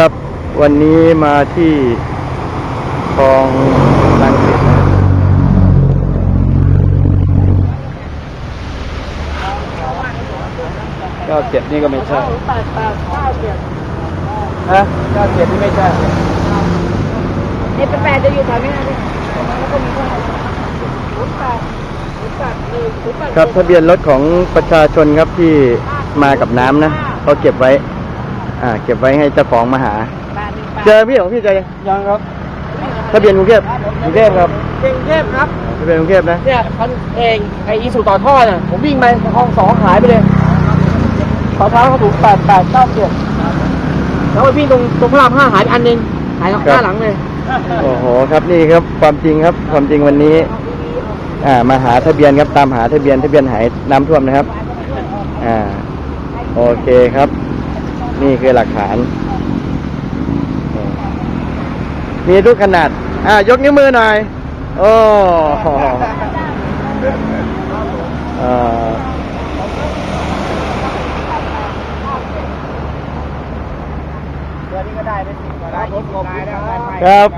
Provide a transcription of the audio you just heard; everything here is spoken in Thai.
ครับ วันนี้มาที่คลองลังสิตนะเก้าเจ็ดนี่ก็ไม่ใช่แปดแปดเก้าเจ็ดฮะเก้าเจ็ดนี่ไม่ใช่เอ็ดแปดจะอยู่แถวนี้นะพี่แล้วก็มีเท่าไหร่ศูนย์แปดศูนย์แปดหนึ่งศูนย์แปดครับทะเบียนรถของประชาชนครับที่มากับน้ำนะเขาเก็บไว้ อ่า เก็บไว้ให้เจ้าของมาหาแปดหนึ่งแปดเจอพี่ของพี่เจอยังยังครับทะเบียนกรุงเทพกรุงเทพครับกรุงเทพครับ ทะเบียนกรุงเทพนะเนี่ยคันเองไออีสุต่อท่อน่ะผมวิ่งไปคลองสองหายไปเลยขอเท้าเขาถูกแปดแปดเก้าเจ็ดแล้วไปวิ่งตรงตรงพระรามห้าหายไปอันหนึงหายหน้าหลังเลย โอ้โหครับนี่ครับความจริงครับความจริงวันนี้ อ่า มาหาทะเบียนครับตามหาทะเบียนทะเบียนหายน้ำท่วมนะครับ อ่า โอเคครับ นี่คือหลักฐาน มีทุกขนาด อ่ายกนิ้วมือหน่อย โอ้โหเอ่อครับ